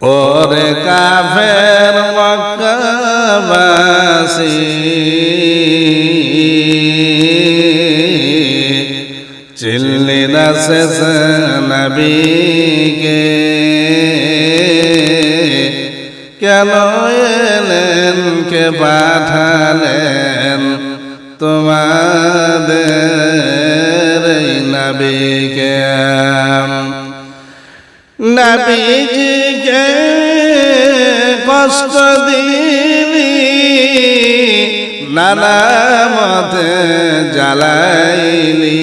ওরে কাফের মক্কাবাসী। চিল্লি না শেষ নবীকে। কেন এলেন কে পাঠালেন তোমাদের নবীকে? নবীজিকে কষ্ট দিলি নানা মতে জ্বালাইলি।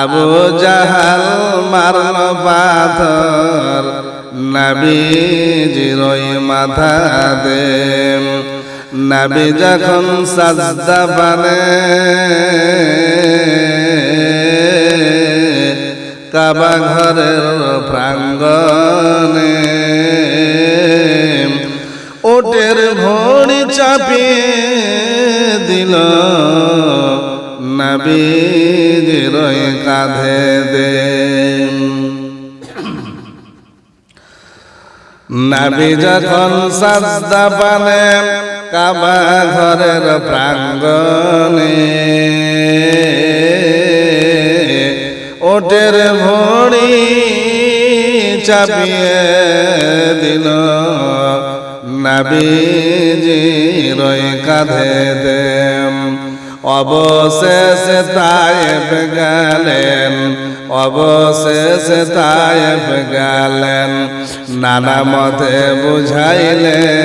আবু জাহাল মারল পাথর, নবীজির ওই মাথা দে নবী যখন সাজদা পানে কাবা ঘরের প্রাঙ্গনে ওটের ভড়ি চাপিয়ে দিল নবীজির ওই কাঁধে দে। নাবি যখন সাজদা পানে কাবা ঘরের প্রাঙ্গনে ওটের ভড়ি চাপিয়ে দিল। নাবিজির ওই কাঁধে দেম অবশেষে তায়েব গেলেন, অবশেষে তায়েব গেলেন। নানা মতে বুঝাইলেন,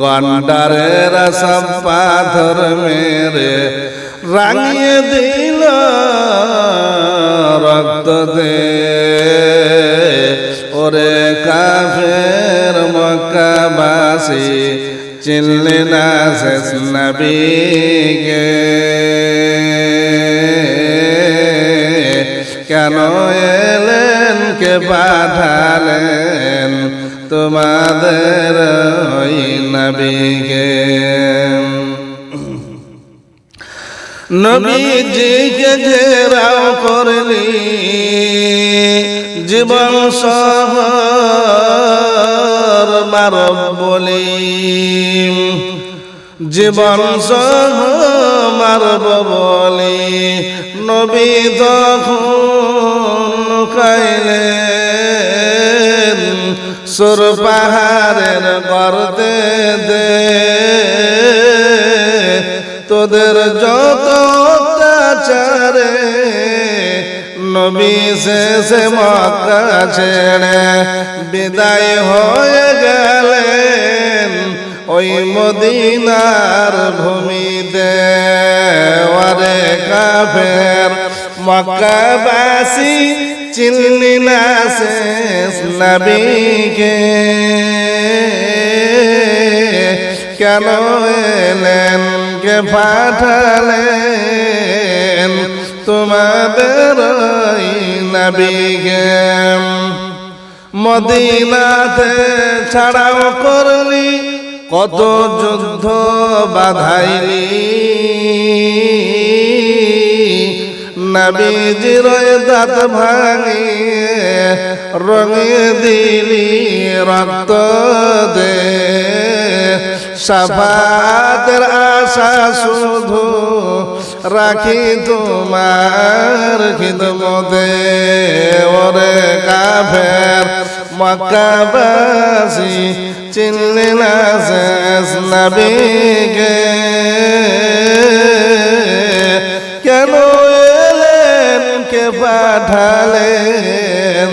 গন্ডারের সব পাথর মেরে রাঙিয়ে দিল রক্ত দে। ওরে কাফের মক্কাবাসী, চিনলে না শেষ নবীকে। কেন এলেন, কে পাঠালেন তোমাদের ওই নবীকে? নবীজিকে ঘেরাও করলি। জীবন শহর মারব বলি। জীবন সহ মারব বলি। নবী তখন খাইলেন সুর পাহাড়ের করতে দে। তোদের যত অত্যাচারে নবী শেষে মক্কা ছেড়ে বিদায় হয়ে গেলেন ওই মদিনার ভূমিতে। ওরে কাফের, মক্কাবাসী চিনলি না শেষ নবীকে। কেন এলেন? কে পাঠালেন তোমাদের নবীকে। মদিনাতে ছাড়াও করলি, কত যুদ্ধ বাধাইলি। নবীজির দাঁত ভাঙিয়ে রঙে দিলি রক্ত দে। সাফাতের আশা শুধু রাখি তোমার খিদমতে। ওরে কাফের, মক্কাবাসী, চিনলি না শেষ নবীকে। কেন এলেন, কে পাঠালেন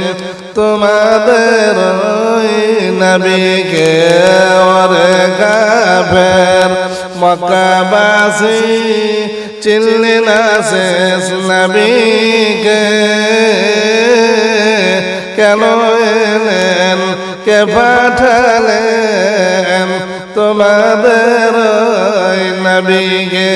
তোমাদের নবীকে? কাফের মক্কাবাসী চিনলি না শেষ নবীকে। কেন এলেন? কে পাঠালেন তোমাদের নবীকে?